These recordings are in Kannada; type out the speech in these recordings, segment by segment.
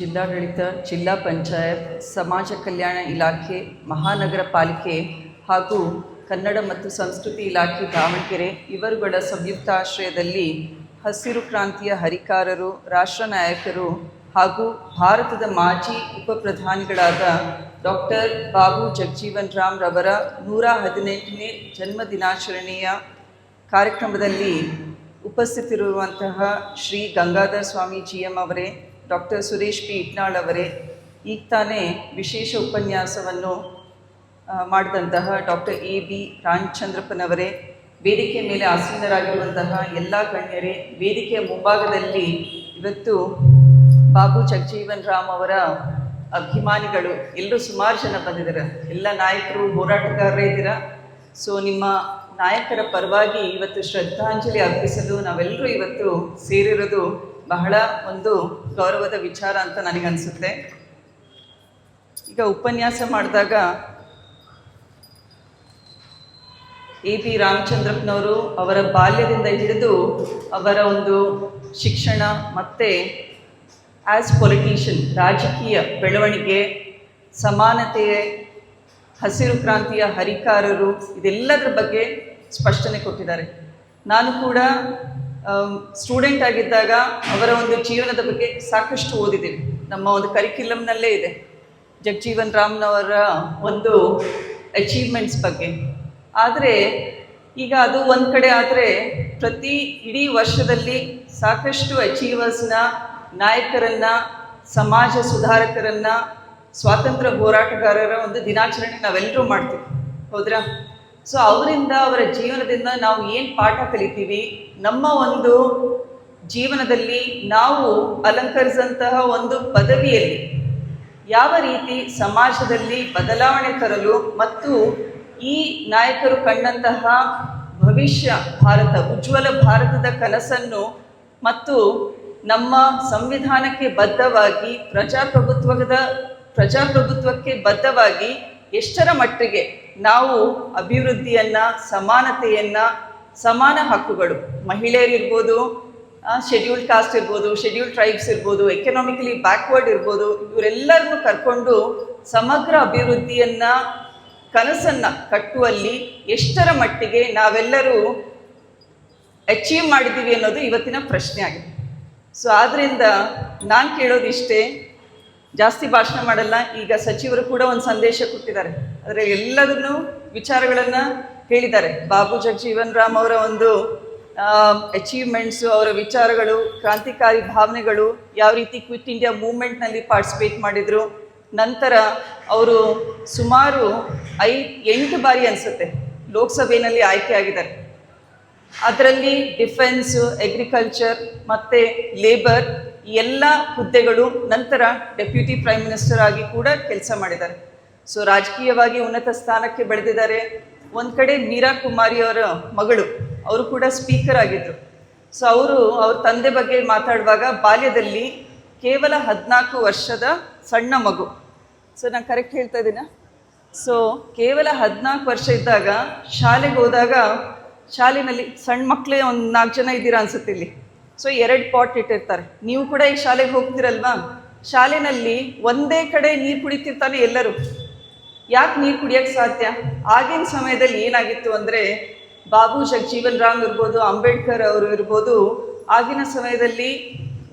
ಜಿಲ್ಲಾಡಳಿತ, ಜಿಲ್ಲಾ ಪಂಚಾಯತ್, ಸಮಾಜ ಕಲ್ಯಾಣ ಇಲಾಖೆ, ಮಹಾನಗರ ಪಾಲಿಕೆ ಹಾಗೂ ಕನ್ನಡ ಮತ್ತು ಸಂಸ್ಕೃತಿ ಇಲಾಖೆ ದಾವಣಗೆರೆ ಇವರುಗಳ ಸಂಯುಕ್ತ ಆಶ್ರಯದಲ್ಲಿ ಹಸಿರು ಕ್ರಾಂತಿಯ ಹರಿಕಾರರು, ರಾಷ್ಟ್ರ ನಾಯಕರು ಹಾಗೂ ಭಾರತದ ಮಾಜಿ ಉಪ ಪ್ರಧಾನಿಗಳಾದ ಡಾಕ್ಟರ್ ಬಾಬು ಜಗಜೀವನ್ ರಾಮ್ ರವರ ನೂರ ಹದಿನೆಂಟನೇ ಜನ್ಮ ದಿನಾಚರಣೆಯ ಕಾರ್ಯಕ್ರಮದಲ್ಲಿ ಉಪಸ್ಥಿತಿರುವಂತಹ ಶ್ರೀ ಗಂಗಾಧರ ಸ್ವಾಮಿ ಜಿ ಎಂ ಅವರೇ ಡಾಕ್ಟರ್ ಸುರೇಶ್ ಪಿ ಇಟ್ನಾಳ್ ಅವರೇ ಈಗ ತಾನೇ ವಿಶೇಷ ಉಪನ್ಯಾಸವನ್ನು ಮಾಡಿದಂತಹ ಡಾಕ್ಟರ್ ಎ ಬಿ ರಾಮಚಂದ್ರಪ್ಪನವರೇ ವೇದಿಕೆ ಮೇಲೆ ಆಸೀನರಾಗಿರುವಂತಹ ಎಲ್ಲ ಗಣ್ಯರೇ, ವೇದಿಕೆಯ ಮುಂಭಾಗದಲ್ಲಿ ಇವತ್ತು ಬಾಬು ಜಗಜೀವನ್ ರಾಮ್ ಅವರ ಅಭಿಮಾನಿಗಳು, ಎಲ್ಲರೂ ಸುಮಾರು ಜನ ಬಂದಿದ್ದಾರೆ. ಎಲ್ಲ ನಾಯಕರು, ಹೋರಾಟಗಾರರೇ ಇದ್ದೀರಾ? ಸೊ ನಿಮ್ಮ ನಾಯಕರ ಪರವಾಗಿ ಇವತ್ತು ಶ್ರದ್ಧಾಂಜಲಿ ಅರ್ಪಿಸಲು ನಾವೆಲ್ಲರೂ ಇವತ್ತು ಸೇರಿರೋದು ಬಹಳ ಒಂದು ಗೌರವದ ವಿಚಾರ ಅಂತ ನನಗನ್ಸುತ್ತೆ. ಈಗ ಉಪನ್ಯಾಸ ಮಾಡಿದಾಗ ಎ ಪಿ ರಾಮಚಂದ್ರಪ್ಪನವರು ಅವರ ಬಾಲ್ಯದಿಂದ ಹಿಡಿದು ಅವರ ಒಂದು ಶಿಕ್ಷಣ ಮತ್ತು ಆ್ಯಸ್ ಪೊಲಿಟಿಷಿಯನ್ ರಾಜಕೀಯ ಬೆಳವಣಿಗೆ, ಸಮಾನತೆ, ಹಸಿರು ಕ್ರಾಂತಿಯ ಹರಿಕಾರರು, ಇದೆಲ್ಲದರ ಬಗ್ಗೆ ಸ್ಪಷ್ಟನೆ ಕೊಟ್ಟಿದ್ದಾರೆ. ನಾನು ಕೂಡ ಸ್ಟೂಡೆಂಟ್ ಆಗಿದ್ದಾಗ ಅವರ ಒಂದು ಜೀವನದ ಬಗ್ಗೆ ಸಾಕಷ್ಟು ಓದಿದ್ದೀವಿ ನಮ್ಮ ಒಂದು ಕರಿಕ್ಯುಲಮ್ನಲ್ಲೇ ಇದೆ. ಜಗಜೀವನ್ ರಾಮ್ನವರ ಒಂದು ಅಚೀವ್ಮೆಂಟ್ಸ್ ಬಗ್ಗೆ. ಆದರೆ ಈಗ ಅದು ಒಂದು ಕಡೆ ಆದರೆ ಪ್ರತಿ ಇಡೀ ವರ್ಷದಲ್ಲಿ ಸಾಕಷ್ಟು ಅಚೀವರ್ಸ್ನ ನಾಯಕರನ್ನ, ಸಮಾಜ ಸುಧಾರಕರನ್ನ, ಸ್ವಾತಂತ್ರ್ಯ ಹೋರಾಟಗಾರರ ಒಂದು ದಿನಾಚರಣೆ ನಾವೆಲ್ಲರೂ ಮಾಡ್ತೀವಿ. ಹೌದ್ರಾ? ಸೊ ಅವರಿಂದ ಅವರ ಜೀವನದಿಂದ ನಾವು ಏನು ಪಾಠ ಕಲಿತೀವಿ? ನಮ್ಮ ಒಂದು ಜೀವನದಲ್ಲಿ ನಾವು ಅಲಂಕರಿಸಂತಹ ಒಂದು ಪದವಿಯಲ್ಲಿ ಯಾವ ರೀತಿ ಸಮಾಜದಲ್ಲಿ ಬದಲಾವಣೆ ತರಲು ಮತ್ತು ಈ ನಾಯಕರು ಕಂಡಂತಹ ಭವಿಷ್ಯ ಭಾರತ, ಉಜ್ವಲ ಭಾರತದ ಕನಸನ್ನು ಮತ್ತು ನಮ್ಮ ಸಂವಿಧಾನಕ್ಕೆ ಬದ್ಧವಾಗಿ, ಪ್ರಜಾಪ್ರಭುತ್ವದ, ಪ್ರಜಾಪ್ರಭುತ್ವಕ್ಕೆ ಬದ್ಧವಾಗಿ ಎಷ್ಟರ ಮಟ್ಟಿಗೆ ನಾವು ಅಭಿವೃದ್ಧಿಯನ್ನ, ಸಮಾನತೆಯನ್ನು, ಸಮಾನ ಹಕ್ಕುಗಳು. ಮಹಿಳೆಯರಿರ್ಬೋದು ಶೆಡ್ಯೂಲ್ಡ್ ಕಾಸ್ಟ್ ಇರ್ಬೋದು ಶೆಡ್ಯೂಲ್ಡ್ ಟ್ರೈಬ್ಸ್ ಇರ್ಬೋದು ಎಕನಾಮಿಕಲಿ ಬ್ಯಾಕ್ವರ್ಡ್ ಇರ್ಬೋದು, ಇವರೆಲ್ಲರನ್ನು ಕರ್ಕೊಂಡು ಸಮಗ್ರ ಅಭಿವೃದ್ಧಿಯನ್ನ, ಕನಸನ್ನ ಕಟ್ಟುವಲ್ಲಿ ಎಷ್ಟರ ಮಟ್ಟಿಗೆ ನಾವೆಲ್ಲರೂ ಅಚೀವ್ ಮಾಡಿದ್ದೀವಿ ಅನ್ನೋದು ಇವತ್ತಿನ ಪ್ರಶ್ನೆ ಆಗಿದೆ. ಸೊ ಆದ್ದರಿಂದ ನಾನು ಕೇಳೋದಿಷ್ಟೇ, ಜಾಸ್ತಿ ಭಾಷಣ ಮಾಡಲ್ಲ, ಈಗ ಸಚಿವರು ಕೂಡ ಒಂದು ಸಂದೇಶ ಕೊಟ್ಟಿದ್ದಾರೆ. ಆದರೆ ಎಲ್ಲದನ್ನು ವಿಚಾರಗಳನ್ನು ಹೇಳಿದ್ದಾರೆ. ಬಾಬು ಜಗಜೀವನ್ ರಾಮ್ ಅವರ ಒಂದು ಅಚೀವ್ಮೆಂಟ್ಸು ಅವರ ವಿಚಾರಗಳು, ಕ್ರಾಂತಿಕಾರಿ ಭಾವನೆಗಳು ಯಾವ ರೀತಿ ಕ್ವಿಟ್ ಇಂಡಿಯಾ ಮೂವ್ಮೆಂಟ್ನಲ್ಲಿ ಪಾರ್ಟಿಸಿಪೇಟ್ ಮಾಡಿದರು. ನಂತರ ಅವರು ಸುಮಾರು ಐ ಎಂಟು ಬಾರಿ ಅನಿಸುತ್ತೆ ಲೋಕಸಭೆಯಲ್ಲಿ ಆಯ್ಕೆ ಆಗಿದ್ದಾರೆ. ಅದರಲ್ಲಿ ಡಿಫೆನ್ಸು ಅಗ್ರಿಕಲ್ಚರ್ ಮತ್ತು ಲೇಬರ್ ಎಲ್ಲ ಹುದ್ದೆಗಳು ನಂತರ ಡೆಪ್ಯೂಟಿ ಪ್ರೈಮ್ ಮಿನಿಸ್ಟರ್ ಆಗಿ ಕೂಡ ಕೆಲಸ ಮಾಡಿದ್ದಾರೆ. ಸೊ ರಾಜಕೀಯವಾಗಿ ಉನ್ನತ ಸ್ಥಾನಕ್ಕೆ ಬೆಳೆದಿದ್ದಾರೆ. ಒಂದು ಕಡೆ ಮೀರಾ ಕುಮಾರಿ ಅವರ ಮಗಳು, ಅವರು ಕೂಡ ಸ್ಪೀಕರ್ ಆಗಿದ್ದರು ಸೊ ಅವರು ಅವ್ರ ತಂದೆ ಬಗ್ಗೆ ಮಾತಾಡುವಾಗ ಬಾಲ್ಯದಲ್ಲಿ ಕೇವಲ ಹದಿನಾಲ್ಕು ವರ್ಷದ ಸಣ್ಣ ಮಗು. ಸೊ ನಾನು ಕರೆಕ್ಟ್ ಹೇಳ್ತಾ ಇದ್ದೀನಾ? ಸೊ ಕೇವಲ ಹದಿನಾಲ್ಕು ವರ್ಷ ಇದ್ದಾಗ ಶಾಲೆಗೆ ಹೋದಾಗ ಶಾಲೆಯಲ್ಲಿ ಸಣ್ಣ ಮಕ್ಕಳೇ ಒಂದು ನಾಲ್ಕು ಜನ ಇದ್ದೀರಾ ಅನ್ಸುತ್ತೆ ಇಲ್ಲಿ. ಸೊ ಎರಡು ಪಾಟ್ ಇಟ್ಟಿರ್ತಾರೆ. ನೀವು ಕೂಡ ಈ ಶಾಲೆಗೆ ಹೋಗ್ತಿರಲ್ವಾ? ಶಾಲೆಯಲ್ಲಿ ಒಂದೇ ಕಡೆ ನೀರು ಕುಡಿತಿರ್ತಾನೆ ಎಲ್ಲರೂ. ಯಾಕೆ ನೀರು ಕುಡಿಯೋಕ್ಕೆ ಸಾಧ್ಯ? ಆಗಿನ ಸಮಯದಲ್ಲಿ ಏನಾಗಿತ್ತು ಅಂದರೆ, ಬಾಬು ಜಗಜೀವನ್ ರಾಮ್ ಇರ್ಬೋದು, ಅಂಬೇಡ್ಕರ್ ಅವರು ಇರ್ಬೋದು, ಆಗಿನ ಸಮಯದಲ್ಲಿ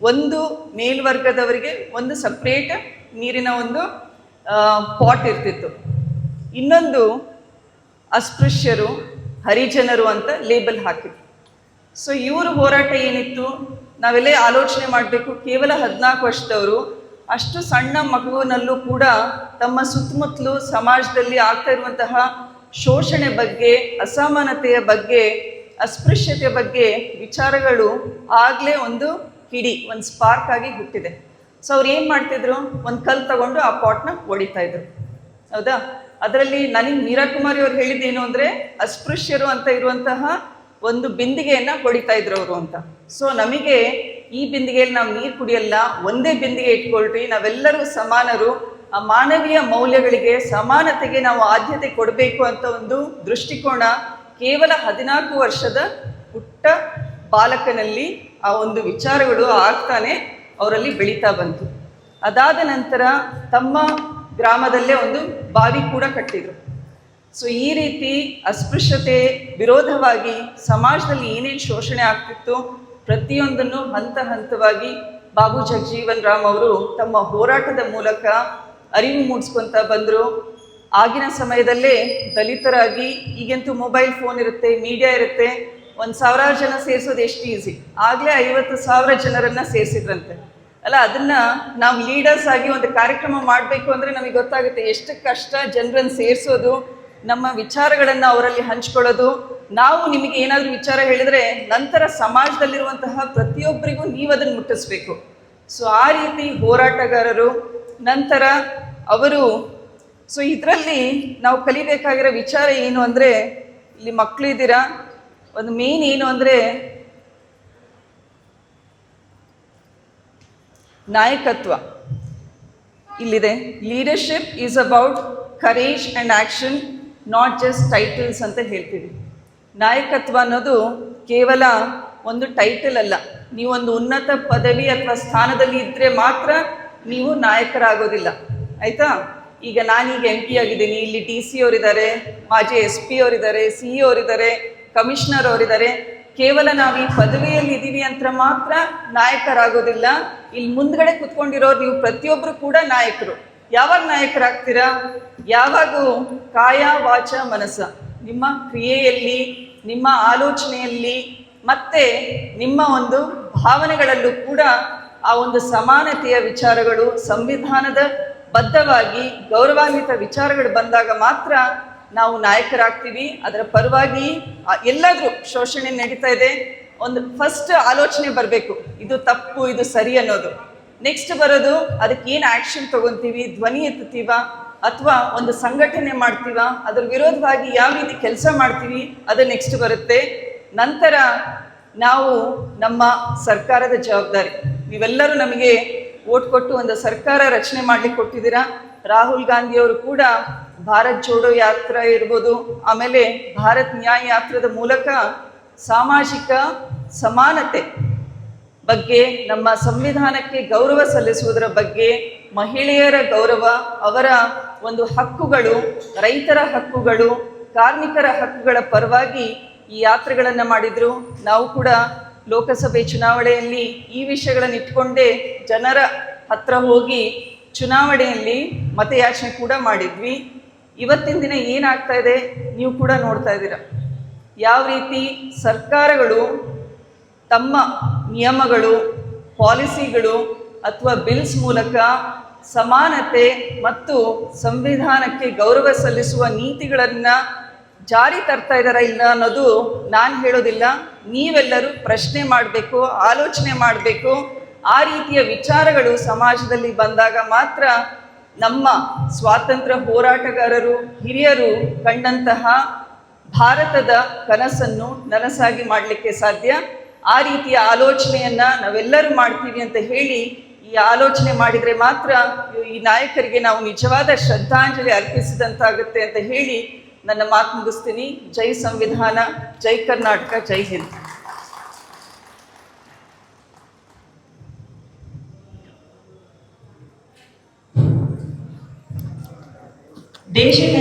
ಒಂದು ಮೇಲ್ವರ್ಗದವರಿಗೆ ಒಂದು ಸಪ್ರೇಟ್ ನೀರಿನ ಒಂದು ಪಾಟ್ ಇರ್ತಿತ್ತು. ಇನ್ನೊಂದು ಅಸ್ಪೃಶ್ಯರು, ಹರಿಜನರು ಅಂತ ಲೇಬಲ್ ಹಾಕಿದ್ರು. ಸೊ ಇವರು ಹೋರಾಟ ಏನಿತ್ತು? ನಾವೆಲ್ಲೇ ಆಲೋಚನೆ ಮಾಡಬೇಕು, ಕೇವಲ ಹದಿನಾಲ್ಕು ವರ್ಷದವರು ಅಷ್ಟು ಸಣ್ಣ ಮಗುವಿನಲ್ಲೂ ಕೂಡ ತಮ್ಮ ಸುತ್ತಮುತ್ತಲು ಸಮಾಜದಲ್ಲಿ ಆಗ್ತಾ ಇರುವಂತಹ ಶೋಷಣೆ ಬಗ್ಗೆ, ಅಸಮಾನತೆಯ ಬಗ್ಗೆ, ಅಸ್ಪೃಶ್ಯತೆಯ ಬಗ್ಗೆ ವಿಚಾರಗಳು ಆಗಲೇ ಒಂದು ಕಿಡಿ ಒಂದು ಸ್ಪಾರ್ಕ್ ಆಗಿ ಹುಟ್ಟಿದೆ. ಸೊ ಅವ್ರು ಏನು ಮಾಡ್ತಿದ್ರು? ಒಂದು ಕಲ್ಲು ತಗೊಂಡು ಆ ಪಾಟ್ನ ಹೊಡಿತಾ ಇದ್ರು. ಹೌದಾ? ಅದರಲ್ಲಿ ನನಗೆ ಮೀರಾ ಕುಮಾರಿ ಅವ್ರು ಹೇಳಿದ್ದೇನು ಅಂದರೆ, ಅಸ್ಪೃಶ್ಯರು ಅಂತ ಇರುವಂತಹ ಒಂದು ಬಿಂದಿಗೆಯನ್ನು ಹೊಡಿತಾ ಇದ್ರು ಅವರು ಅಂತ. ಸೊ ನಮಗೆ ಈ ಬಿಂದಿಗೆಯಲ್ಲಿ ನಾವು ನೀರು ಕುಡಿಯಲ್ಲ, ಒಂದೇ ಬಿಂದಿಗೆ ಇಟ್ಕೊಳ್ರಿ. ನಾವೆಲ್ಲರೂ ಸಮಾನರು. ಆ ಮಾನವೀಯ ಮೌಲ್ಯಗಳಿಗೆ ಸಮಾನತೆಗೆ ನಾವು ಆದ್ಯತೆ ಕೊಡಬೇಕು ಅಂತ ಒಂದು ದೃಷ್ಟಿಕೋನ ಕೇವಲ ಹದಿನಾಲ್ಕು ವರ್ಷದ ಪುಟ್ಟ ಬಾಲಕನಲ್ಲಿ ಆ ಒಂದು ವಿಚಾರಗಳು ಆಗ್ತಾನೆ ಅವರಲ್ಲಿ ಬೆಳೀತಾ ಬಂತು. ಅದಾದ ನಂತರ ತಮ್ಮ ಗ್ರಾಮದಲ್ಲೇ ಒಂದು ಬಾವಿ ಕೂಡ ಕಟ್ಟಿದರು. ಸೊ, ಈ ರೀತಿ ಅಸ್ಪೃಶ್ಯತೆ ವಿರೋಧವಾಗಿ ಸಮಾಜದಲ್ಲಿ ಏನೇನು ಶೋಷಣೆ ಆಗ್ತಿತ್ತು ಪ್ರತಿಯೊಂದನ್ನು ಹಂತ ಹಂತವಾಗಿ ಬಾಬು ಜಗಜೀವನ್ ರಾಮ್ ಅವರು ತಮ್ಮ ಹೋರಾಟದ ಮೂಲಕ ಅರಿವು ಮೂಡಿಸ್ಕೊಂತ ಬಂದರು. ಆಗಿನ ಸಮಯದಲ್ಲೇ ದಲಿತರಾಗಿ, ಈಗಂತೂ ಮೊಬೈಲ್ ಫೋನ್ ಇರುತ್ತೆ, ಮೀಡಿಯಾ ಇರುತ್ತೆ, ಒಂದು ಸಾವಿರಾರು ಜನ ಸೇರಿಸೋದು ಎಷ್ಟು ಈಸಿ? ಆಗಲೇ ಐವತ್ತು ಸಾವಿರ ಜನರನ್ನು ಸೇರಿಸಿದ್ರಂತೆ. ಅಲ್ಲ, ಅದನ್ನು ನಾವು ಲೀಡರ್ಸ್ ಆಗಿ ಒಂದು ಕಾರ್ಯಕ್ರಮ ಮಾಡಬೇಕು ಅಂದರೆ ನಮಗೆ ಗೊತ್ತಾಗುತ್ತೆ ಎಷ್ಟು ಕಷ್ಟ ಜನರನ್ನು ಸೇರಿಸೋದು, ನಮ್ಮ ವಿಚಾರಗಳನ್ನು ಅವರಲ್ಲಿ ಹಂಚ್ಕೊಳ್ಳೋದು ನಾವು ನಿಮಗೆ ಏನಾದರೂ ವಿಚಾರ ಹೇಳಿದ್ರೆ ನಂತರ ಸಮಾಜದಲ್ಲಿರುವಂತಹ ಪ್ರತಿಯೊಬ್ಬರಿಗೂ ನೀವು ಅದನ್ನು ಮುಟ್ಟಿಸ್ಬೇಕು. ಸೊ ಆ ರೀತಿ ಹೋರಾಟಗಾರರು, ನಂತರ ಅವರು ಸೊ ಇದರಲ್ಲಿ ನಾವು ಕಲಿಬೇಕಾಗಿರೋ ವಿಚಾರ ಏನು ಅಂದರೆ, ಇಲ್ಲಿ ಮಕ್ಕಳು ಇದ್ದೀರಾ? ಒಂದು ಮೇನ್ ಏನು ಅಂದರೆ, ನಾಯಕತ್ವ. ಇಲ್ಲಿದೆ. Leadership is about courage and action not just titles ಅಂತ ಹೇಳ್ತೀವಿ. ನಾಯಕತ್ವ ಅನ್ನೋದು ಕೇವಲ ಒಂದು ಟೈಟಲ್ ಅಲ್ಲ. ನೀವೊಂದು ಉನ್ನತ ಪದವಿ ಅಥವಾ ಸ್ಥಾನದಲ್ಲಿ ಇದ್ದರೆ ಮಾತ್ರ ನೀವು ನಾಯಕರಾಗೋದಿಲ್ಲ. ಆಯಿತಾ? ಈಗ ನಾನೀಗ ಎಂ ಪಿ ಆಗಿದ್ದೀನಿ. ಇಲ್ಲಿ ಡಿ ಸಿ ಅವರಿದ್ದಾರೆ, ಮಾಜಿ ಎಸ್ ಪಿ ಅವರಿದ್ದಾರೆ ಸಿ ಇ ಅವರಿದ್ದಾರೆ ಕಮಿಷನರ್ ಅವರಿದ್ದಾರೆ. ಕೇವಲ ನಾವು ಈ ಪದವಿಯಲ್ಲಿ ಇದ್ದೀವಿ ಅಂತ ಮಾತ್ರ ನಾಯಕರಾಗೋದಿಲ್ಲ. ಇಲ್ಲಿ ಮುಂದ್ಗಡೆ ಕುತ್ಕೊಂಡಿರೋರು ನೀವು ಪ್ರತಿಯೊಬ್ಬರು ಕೂಡ ನಾಯಕರು. ಯಾವಾಗ ನಾಯಕರಾಗ್ತೀರಾ? ಯಾವಾಗೂ ಕಾಯ, ವಾಚ, ಮನಸ್ಸ. ನಿಮ್ಮ ಕ್ರಿಯೆಯಲ್ಲಿ, ನಿಮ್ಮ ಆಲೋಚನೆಯಲ್ಲಿ, ಮತ್ತೆ ನಿಮ್ಮ ಒಂದು ಭಾವನೆಗಳಲ್ಲೂ ಕೂಡ ಆ ಒಂದು ಸಮಾನತೆಯ ವಿಚಾರಗಳು, ಸಂವಿಧಾನದ ಬದ್ಧವಾಗಿ ಗೌರವಾನ್ವಿತ ವಿಚಾರಗಳು ಬಂದಾಗ ಮಾತ್ರ ನಾವು ನಾಯಕರಾಗ್ತೀವಿ. ಅದರ ಪರವಾಗಿ ಎಲ್ಲಾದರೂ ಶೋಷಣೆ ನಡೀತಾ ಇದೆ. ಒಂದು ಫಸ್ಟ್ ಆಲೋಚನೆ ಬರಬೇಕು. ಇದು ತಪ್ಪು, ಇದು ಸರಿ ಅನ್ನೋದು. ನೆಕ್ಸ್ಟ್ ಬರೋದು, ಅದಕ್ಕೆ ಏನು ಆ್ಯಕ್ಷನ್ ತೊಗೊತೀವಿ? ಧ್ವನಿ ಎತ್ತುತ್ತೀವ? ಅಥವಾ ಒಂದು ಸಂಘಟನೆ ಮಾಡ್ತೀವ? ಅದರ ವಿರೋಧವಾಗಿ ಯಾವ ರೀತಿ ಕೆಲಸ ಮಾಡ್ತೀವಿ? ಅದು ನೆಕ್ಸ್ಟ್ ಬರುತ್ತೆ. ನಂತರ ನಾವು ನಮ್ಮ ಸರ್ಕಾರದ ಜವಾಬ್ದಾರಿ. ನೀವೆಲ್ಲರೂ ನಮಗೆ ಓಟ್ ಕೊಟ್ಟು ಒಂದು ಸರ್ಕಾರ ರಚನೆ ಮಾಡಲಿಕ್ಕೆ ಕೊಟ್ಟಿದ್ದೀರಾ? ರಾಹುಲ್ ಗಾಂಧಿಯವರು ಕೂಡ ಭಾರತ್ ಜೋಡೋ ಯಾತ್ರೆ ಇರ್ಬೋದು, ಆಮೇಲೆ ಭಾರತ್ ನ್ಯಾಯ ಯಾತ್ರದ ಮೂಲಕ ಸಾಮಾಜಿಕ ಸಮಾನತೆ ಬಗ್ಗೆ, ನಮ್ಮ ಸಂವಿಧಾನಕ್ಕೆ ಗೌರವ ಸಲ್ಲಿಸುವುದರ ಬಗ್ಗೆ ಮಹಿಳೆಯರ ಗೌರವ, ಅವರ ಒಂದು ಹಕ್ಕುಗಳು, ರೈತರ ಹಕ್ಕುಗಳು, ಕಾರ್ಮಿಕರ ಹಕ್ಕುಗಳ ಪರವಾಗಿ ಈ ಯಾತ್ರೆಗಳನ್ನು ಮಾಡಿದರು. ನಾವು ಕೂಡ ಲೋಕಸಭೆ ಚುನಾವಣೆಯಲ್ಲಿ ಈ ವಿಷಯಗಳನ್ನು ಇಟ್ಕೊಂಡೇ ಜನರ ಹತ್ರ ಹೋಗಿ ಚುನಾವಣೆಯಲ್ಲಿ ಮತಯಾಚನೆ ಕೂಡ ಮಾಡಿದ್ವಿ. ಇವತ್ತಿನ ದಿನ ಏನಾಗ್ತಾ ಇದೆ, ನೀವು ಕೂಡ ನೋಡ್ತಾ ಇದ್ದೀರ. ಯಾವ ರೀತಿ ಸರ್ಕಾರಗಳು ತಮ್ಮ ನಿಯಮಗಳು, ಪಾಲಿಸಿಗಳು ಅಥವಾ ಬಿಲ್ಸ್ ಮೂಲಕ ಸಮಾನತೆ ಮತ್ತು ಸಂವಿಧಾನಕ್ಕೆ ಗೌರವ ಸಲ್ಲಿಸುವ ನೀತಿಗಳನ್ನು ಜಾರಿ ತರ್ತಾ ಇದ್ದಾರಾ ಇಲ್ಲ ಅನ್ನೋದು ನಾನು ಹೇಳೋದಿಲ್ಲ. ನೀವೆಲ್ಲರೂ ಪ್ರಶ್ನೆ ಮಾಡಬೇಕು, ಆಲೋಚನೆ ಮಾಡಬೇಕು. ಆ ರೀತಿಯ ವಿಚಾರಗಳು ಸಮಾಜದಲ್ಲಿ ಬಂದಾಗ ಮಾತ್ರ ನಮ್ಮ ಸ್ವಾತಂತ್ರ್ಯ ಹೋರಾಟಗಾರರು, ಹಿರಿಯರು ಕಂಡಂತಹ ಭಾರತದ ಕನಸನ್ನು ನನಸಾಗಿ ಮಾಡಲಿಕ್ಕೆ ಸಾಧ್ಯ. ಆ ರೀತಿಯ ಆಲೋಚನೆಯನ್ನ ನಾವೆಲ್ಲರೂ ಮಾಡ್ತೀವಿ ಅಂತ ಹೇಳಿ ಈ ಆಲೋಚನೆ ಮಾಡಿದರೆ ಮಾತ್ರ ಈ ನಾಯಕರಿಗೆ ನಾವು ನಿಜವಾದ ಶ್ರದ್ಧಾಂಜಲಿ ಅರ್ಪಿಸಿದಂತಾಗುತ್ತೆ ಅಂತ ಹೇಳಿ ನನ್ನ ಮಾತು ಮುಗಿಸ್ತೀನಿ. ಜೈ ಸಂವಿಧಾನ, ಜೈ ಕರ್ನಾಟಕ, ಜೈ ಹಿಂದ್. ದೇಶ